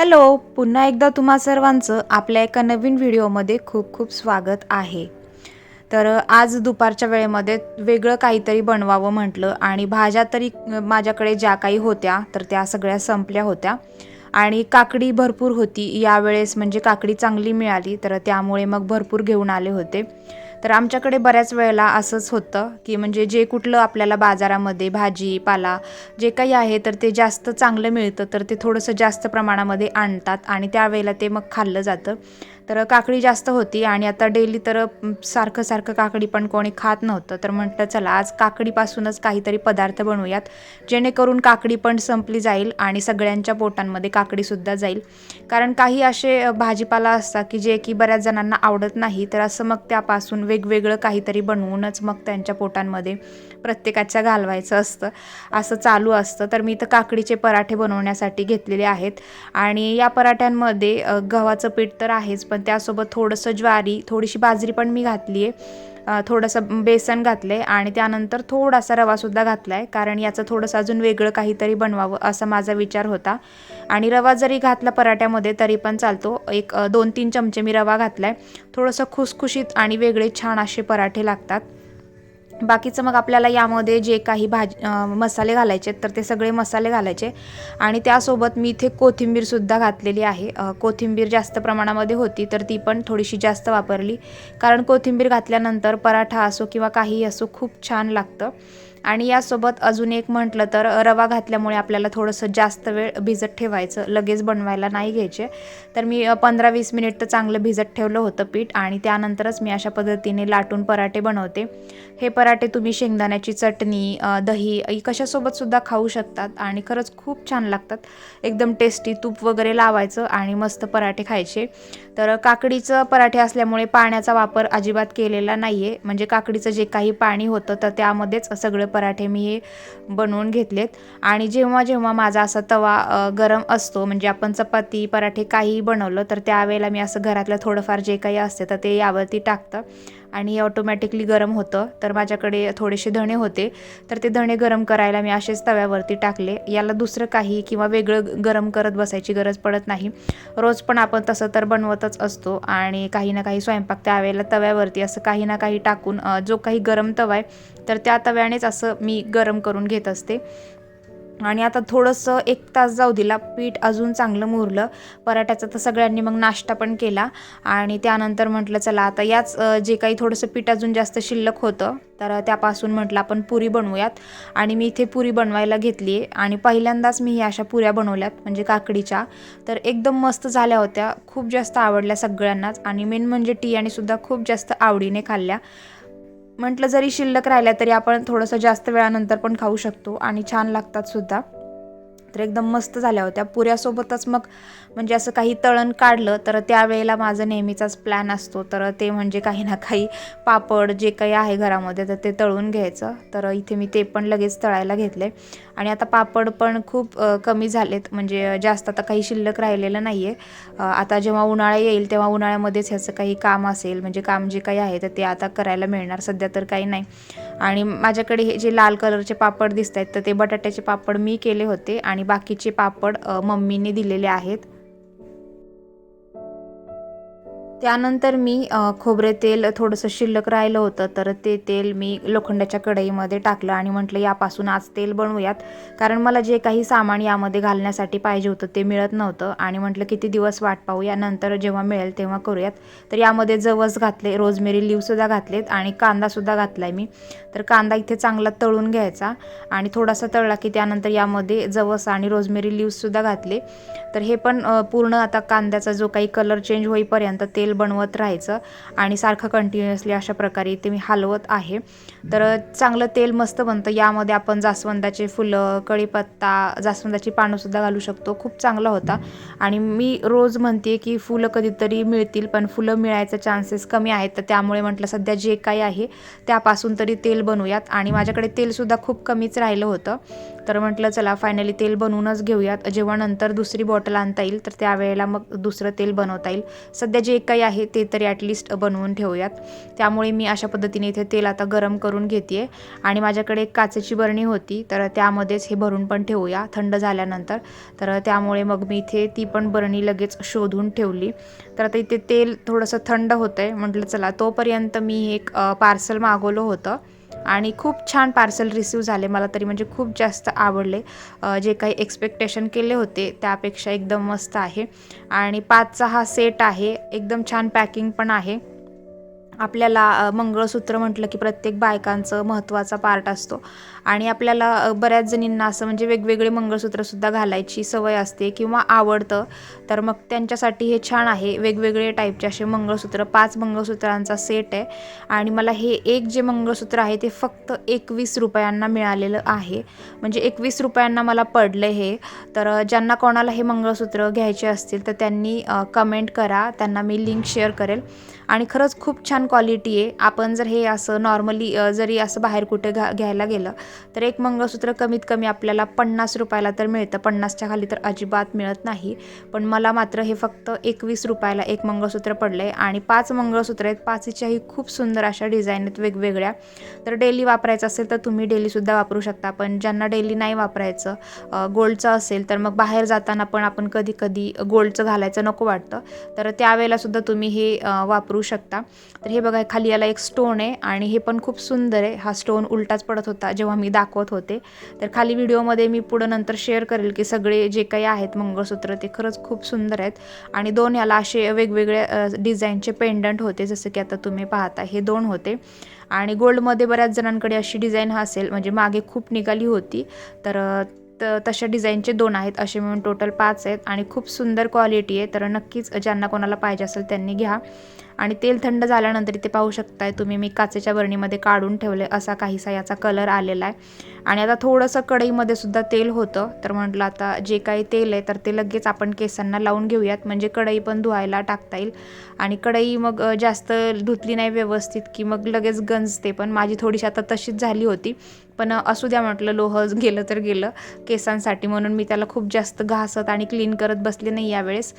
Hello पुन्हा एकदा तुम्हा सर्वांचं आपल्या एका नवीन व्हिडिओमध्ये खूप खूप स्वागत आहे. तर आज दुपारच्या वेळेमध्ये वेगळं काहीतरी बनवावं म्हटलं आणि भाज्या तरी माझ्याकडे ज्या काही होत्या तर त्या सगळ्या संपल्या होत्या. आणि काकडी भरपूर होती यावेळेस म्हणजे काकडी चांगली मिळाली तर त्यामुळे मग भरपूर घेऊन आले होते. तर आमच्याकडे बऱ्याच वेळेला असंच होतं की म्हणजे जे कुठलं आपल्याला बाजारामध्ये भाजी पाला जे काही आहे तर ते जास्त चांगलं मिळतं तर ते थोडंसं जास्त प्रमाणामध्ये आणतात आणि त्यावेळेला ते मग खाल्लं जातं. तर काकडी जास्त होती आणि आता डेली तर सारखं सारखं काकडी पण कोणी खात नव्हतं. तर म्हटलं चला आज काकडीपासूनच काहीतरी पदार्थ बनवूयात. जेणेकरून काकडी पण संपली जाईल आणि सगळ्यांच्या पोटांमध्ये काकडीसुद्धा जाईल. कारण काही असे भाजीपाला असतात की जे की बऱ्याच जणांना आवडत नाही. तर असं मग त्यापासून वेगवेगळं काहीतरी बनवूनच मग त्यांच्या पोटांमध्ये प्रत्येकाच्या घालवायचं असतं. असं चालू असतं. तर मी तर काकडीचे पराठे बनवण्यासाठी घेतलेले आहेत. आणि या पराठ्यांमध्ये गव्हाचं पीठ तर आहेच पण त्यासोबत थोडंसं ज्वारी थोडीशी बाजरी पण मी घातली आहे थोडंसं बेसन घातलं आहे आणि त्यानंतर थोडासा रवासुद्धा घातला आहे कारण याचं थोडंसं अजून वेगळं काहीतरी बनवावं असा माझा विचार होता. आणि रवा जरी घातला पराठ्यामध्ये तरी पण चालतो. एक दोन तीन चमचे मी रवा घातला आहे थोडंसं खुसखुशीत आणि वेगळे छान असे पराठे लागतात. बाकीचं मग आपल्याला यामध्ये जे काही भाज मसाले घालायचे तर ते सगळे मसाले घालायचे. आणि त्यासोबत मी इथे कोथिंबीरसुद्धा घातलेली आहे. कोथिंबीर जास्त प्रमाणामध्ये होती तर ती पण थोडीशी जास्त वापरली. कारण कोथिंबीर घातल्यानंतर पराठा असो किंवा काहीही असो खूप छान लागतं. आणि यासोबत अजून एक म्हटलं तर रवा घातल्यामुळे आपल्याला थोडंसं जास्त वेळ भिजत ठेवायचं लगेच बनवायला नाही घ्यायचे. तर मी पंधरा वीस मिनिट तर चांगलं भिजत ठेवलं होतं पीठ आणि त्यानंतरच मी अशा पद्धतीने लाटून पराठे बनवते. हे पराठे तुम्ही शेंगदाण्याची चटणी दही कशासोबत कशासोबतसुद्धा खाऊ शकतात आणि खरंच खूप छान लागतात. एकदम टेस्टी तूप वगैरे लावायचं आणि मस्त पराठे खायचे. तर काकडीचं पराठे असल्यामुळे पाण्याचा वापर अजिबात केलेला नाही आहे म्हणजे काकडीचं जे काही पाणी होतं तर त्यामध्येच सगळं पराठे मी हे बनवून घेतलेत. आणि जेव्हा जेव्हा माझा असा तवा गरम असतो म्हणजे आपण चपाती पराठे काहीही बनवलं तर त्यावेळेला मी असं घरातलं थोडंफार जे काही असते तर ते यावरती टाकतं. आणि ऑटोमॅटिकली गरम होतं. तर माझ्याकडे थोडेसे धणे होते. तर ते धणे गरम करायला मी असेच तव्यावरती टाकले. याला दुसरं काही किंवा वेगळं गरम करत बसायची गरज पडत नाही. रोज पण आपण तसं तर बनवतच असतो आणि काही ना काही स्वयंपाक त्यावेळेला तव्यावरती असं काही ना काही टाकून जो काही गरम तवा आहे तर त्या तव्यानेच असं मी गरम करून घेत असते. आणि आता थोडंसं एक तास जाऊ दिला पीठ अजून चांगलं मुरलं पराठ्याचा तर सगळ्यांनी मग नाश्ता पण केला. आणि त्यानंतर म्हटलं चला आता याच जे काही थोडंसं पीठ अजून जास्त शिल्लक होतं तर त्यापासून म्हटलं आपण पुरी बनवूयात. आणि मी इथे पुरी बनवायला घेतली आहे. आणि पहिल्यांदाच मी ह्या अशा पुऱ्या बनवल्यात म्हणजे काकडीच्या. तर एकदम मस्त झाल्या होत्या खूप जास्त आवडल्या सगळ्यांनाच. आणि मेन म्हणजे टी आणि सुद्धा खूप जास्त आवडीने खाल्ल्या. म्हटलं जरी शिल्लक राहिल्या तरी आपण थोडंसं जास्त वेळानंतर पण खाऊ शकतो आणि छान लागतात सुद्धा. तर एकदम मस्त झाल्या होत्या. पुऱ्यासोबतच मग म्हणजे असं काही तळण काढलं तर त्यावेळेला माझा नेहमीचाच प्लॅन असतो. तर ते म्हणजे काही ना काही पापड जे काही आहे घरामध्ये तर ते तळून घ्यायचं. तर इथे मी ते पण लगेच तळायला घेतले आणि आता पापड पण खूप कमी झालेत. म्हणजे जास्त आता काही शिल्लक राहिलेलं नाही आहे आता जेव्हा उन्हाळा येईल तेव्हा उन्हाळ्यामध्येच ह्याचं काही काम असेल म्हणजे काम जे काही आहे तर ते आता करायला मिळणार. सध्या तर काही नाही. आणि माझ्याकडे हे जे लाल कलरचे पापड दिसत आहेत तर ते बटाट्याचे पापड मी केले होते आणि बाकीचे पापड मम्मीने दिलेले आहेत. त्यानंतर मी खोबरे तेल थोडंसं शिल्लक राहिलं होतं तर ते तेल मी लोखंडाच्या कढईमध्ये टाकलं आणि म्हटलं यापासून आज तेल बनवूयात. कारण मला जे काही सामान यामध्ये घालण्यासाठी पाहिजे होतं ते मिळत नव्हतं आणि म्हटलं किती दिवस वाट पाहू यानंतर जेव्हा मिळेल तेव्हा करूयात. तर यामध्ये जवस घातले रोजमेरी लिवसुद्धा घातलेत आणि कांदासुद्धा घातला आहे मी. तर कांदा इथे चांगला तळून घ्यायचा आणि थोडासा तळला की त्यानंतर यामध्ये जवस आणि रोजमेरी लिवसुद्धा घातले. तर हे पण पूर्ण आता कांद्याचा जो काही कलर चेंज होईपर्यंत तेल तेल बनवत राहायचं आणि सारखं कंटिन्युअसली अशा प्रकारे ते मी हलवत आहे. तर चांगलं तेल मस्त बनतं. यामध्ये आपण जास्वंदाचे फुलं कढीपत्ता जास्वंदाची पानंसुद्धा घालू शकतो. खूप चांगला होता. आणि मी रोज म्हणते की फुलं कधीतरी मिळतील पण फुलं मिळायचा चान्सेस कमी आहेत. तर त्यामुळे म्हटलं सध्या जे काही आहे त्यापासून तरी तेल बनवूयात. आणि माझ्याकडे तेलसुद्धा खूप कमीच राहिलं होतं. तर म्हटलं चला फायनली तेल बनवूनच घेऊयात. जेव्हा नंतर दुसरी बॉटल आणता येईल तर त्यावेळेला मग दुसरं तेल बनवता येईल. सध्या जे काही आहे ते तरी ॲटलिस्ट बनवून ठेवूयात. त्यामुळे मी अशा पद्धतीने इथे तेल आता गरम करून घेते आणि माझ्याकडे एक काचेची बरणी होती तर त्यामध्येच हे भरून पण ठेवूया थंड झाल्यानंतर. तर त्यामुळे मग मी इथे ती पण बरणी लगेच शोधून ठेवली. तर आता इथे तेल थोडंसं थंड होतं आहे म्हटलं चला तोपर्यंत मी एक पार्सल मागवलं होतं. आणि खूप छान पार्सल रिसीव झाले. मला तरी म्हणजे खूप जास्त आवडले. जे काही एक्सपेक्टेशन केले होते त्यापेक्षा एकदम मस्त आहे. आणि पाचचा हा सेट आहे. एकदम छान पॅकिंग पण आहे. आपल्याला मंगळसूत्र म्हटलं की प्रत्येक बायकांचं महत्त्वाचा पार्ट असतो. आणि आपल्याला बऱ्याच जणींना असं म्हणजे वेगवेगळे मंगळसूत्रसुद्धा घालायची सवय असते किंवा आवडतं. तर मग त्यांच्यासाठी हे छान आहे. वेगवेगळे टाईपचे असे मंगळसूत्र पाच मंगळसूत्रांचा सेट आहे. आणि मला हे एक जे मंगळसूत्र आहे ते फक्त एकवीस रुपयांना मिळालेलं आहे. म्हणजे एकवीस रुपयांना मला पडलं हे. तर ज्यांना कोणाला हे मंगळसूत्र घ्यायचे असतील तर त्यांनी कमेंट करा. त्यांना मी लिंक शेअर करेल. आणि खरंच खूप छान क्वालिटी आहे. आपण जर हे असं नॉर्मली जरी असं बाहेर कुठे घा घ्यायला गेलं तर एक मंगळसूत्र कमीत कमी आपल्याला पन्नास रुपयाला तर मिळतं. पन्नासच्या खाली तर अजिबात मिळत नाही. पण मला मात्र हे फक्त एकवीस रुपयाला एक मंगळसूत्र पडलं आहे आणि पाच मंगळसूत्र आहेत. पाचच्याही खूप सुंदर अशा डिझाईन आहेत वेगवेगळ्या. तर डेली वापरायचं असेल तर तुम्ही डेलीसुद्धा वापरू शकता. पण ज्यांना डेली नाही वापरायचं गोल्डचं असेल तर मग बाहेर जाताना पण आपण कधी कधी गोल्डचं घालायचं नको वाटतं. तर त्यावेळेलासुद्धा तुम्ही हे वापरू शकता. तर हे बघा खाली याला एक स्टोन आहे आणि हे पण खूप सुंदर आहे. हा स्टोन उलटाच पडत होता जेव्हा मी दाखवत होते. तर खाली व्हिडिओमध्ये मी पुढं नंतर शेअर करेल की सगळे जे काही आहेत मंगळसूत्र ते खरंच खूप सुंदर आहेत. आणि दोन याला असे वेगवेगळे डिझाईनचे पेंडंट होते जसं की आता तुम्ही पाहता हे दोन होते. आणि गोल्डमध्ये बऱ्याच जणांकडे अशी डिझाईन असेल म्हणजे मागे खूप निघाली होती. तर तर तशा डिझाईनचे दोन आहेत असे मिळून टोटल पाच आहेत आणि खूप सुंदर क्वालिटी आहे. तर नक्कीच ज्यांना कोणाला पाहिजे असेल त्यांनी घ्या. आणि तेल थंड झाल्यानंतर इथे पाहू शकताय तुम्ही मी काचेच्या बरणीमध्ये काढून ठेवले असा काहीसा याचा कलर आलेला आहे. आणि आता थोडंसं कढईमध्ये सुद्धा तेल होतं. तर म्हटलं आता जे काही तेल आहे तर ते लगेच आपण केसांना लावून घेऊयात. म्हणजे कढई पण धुवायला टाकता येईल. आणि कढई मग जास्त धुतली नाही व्यवस्थित की मग लगेच गंजते. पण माझी थोडीशी आता तशीच झाली होती. पण असू द्या म्हटलं लोह गेलं तर गेलं केसांसाठी. म्हणून मी त्याला खूप जास्त घासत आणि क्लीन करत बसले नाही यावेळेस.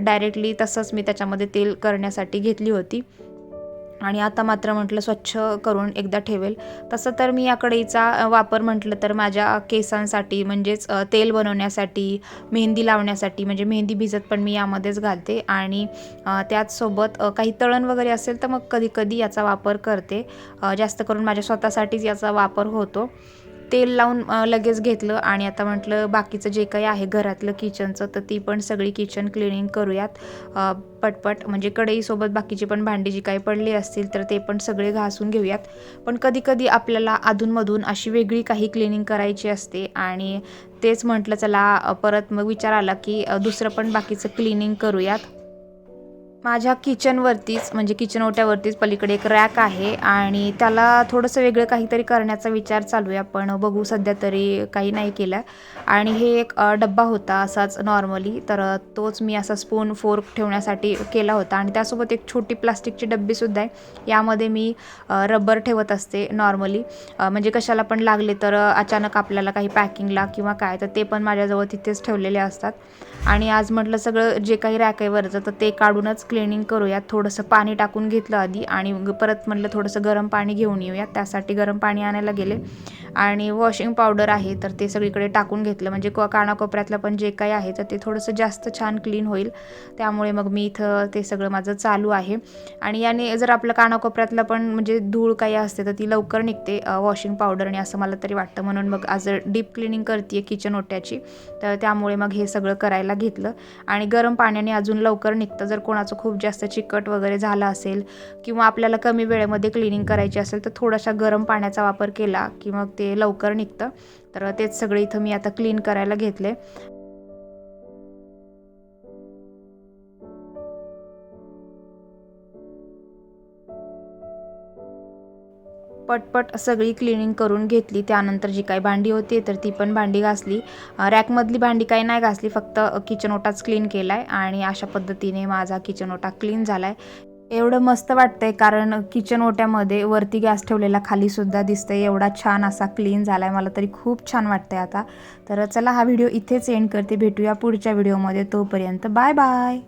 डायरेक्टली तसंच मी त्याच्यामध्ये तेल करण्यासाठी घेतली होती. आणि आता मात्र म्हटलं स्वच्छ करून एकदा ठेवेल. तसं तर मी या कढईचा वापर म्हटलं तर माझ्या केसांसाठी म्हणजेच तेल बनवण्यासाठी मेहंदी लावण्यासाठी म्हणजे मेहंदी भिजत पण मी यामध्येच घालते. आणि त्याचसोबत काही तळण वगैरे असेल तर मग कधी कधी याचा वापर करते. जास्त करून माझ्या स्वतःसाठीच याचा वापर होतो. तेल लावून लगेच घेतलं आणि आता म्हटलं बाकीचं जे काही आहे घरातलं किचनचं तर ती पण सगळी किचन क्लिनिंग करूयात. पटपट म्हणजे कढईसोबत बाकीची पण भांडी जी काही पडली असतील तर ते पण सगळे घासून घेऊयात. पण कधी कधी आपल्याला अधूनमधून अशी वेगळी काही क्लिनिंग करायची असते आणि तेच म्हटलं चला परत मग विचार आला की दुसरं पण बाकीचं क्लिनिंग करूयात. माझ्या किचनवरतीच म्हणजे किचन ओट्यावरतीच पलीकडे एक रॅक आहे आणि त्याला थोडंसं वेगळं काहीतरी करण्याचा विचार चालू आहे. आपण बघू सध्या तरी काही नाही केलं. आणि हे एक डब्बा होता असाच नॉर्मली तर तोच मी असा स्पून फोर्क ठेवण्यासाठी केला होता. आणि त्यासोबत एक छोटी प्लास्टिकची डब्बीसुद्धा आहे. यामध्ये मी रबर ठेवत असते नॉर्मली. म्हणजे कशाला पण लागले तर अचानक आपल्याला काही पॅकिंगला किंवा काय तर ते पण माझ्याजवळ तिथेच ठेवलेले असतात. आणि आज म्हटलं सगळं जे काही रॅक आहे वरचं तर ते काढूनच क्लिनिंग करूयात. थोडंसं पाणी टाकून घेतलं आधी आणि परत म्हटलं थोडंसं गरम पाणी घेऊन येऊयात. त्यासाठी गरम पाणी आणायला गेले. आणि वॉशिंग पावडर आहे तर ते सगळीकडे टाकून घेतलं. म्हणजे क कानाकोपऱ्यातलं पण जे काही आहे तर ते थोडंसं जास्त छान क्लीन होईल. त्यामुळे मग मी इथं ते सगळं माझं चालू आहे. आणि याने जर आपलं कानाकोपऱ्यातलं पण म्हणजे धूळ काही असते तर ती लवकर निघते वॉशिंग पावडरने असं मला तरी वाटतं. म्हणून मग आज डीप क्लिनिंग करते किचन ओट्याची. तर त्यामुळे मग हे सगळं करायला घेतलं. आणि गरम पाण्याने अजून लवकर निघतं. जर कोणाचं खूप जास्त चिकट वगैरे झालं असेल किंवा आपल्याला कमी वेळेमध्ये क्लिनिंग करायची असेल तर थोडासा गरम पाण्याचा वापर केला की मग ते लवकर निघतं. तर तेच सगळं इथं मी आता क्लीन करायला घेतले. पटपट सगळी क्लिनिंग करून घेतली. त्यानंतर जी काही भांडी होती तर ती पण भांडी घासली. रॅकमधली भांडी काही नाही घासली फक्त किचन ओटाच क्लीन केला आहे आणि अशा पद्धतीने माझा किचन ओटा क्लीन झाला आहे एवढं मस्त वाटतंय कारण किचन ओट्यामध्ये वरती गॅस ठेवलेला खालीसुद्धा दिसतंय. एवढा छान असा क्लीन झाला आहे मला तरी खूप छान वाटतंय आता. तर चला हा व्हिडिओ इथेच एंड करते. भेटूया पुढच्या व्हिडिओमध्ये. तोपर्यंत बाय बाय.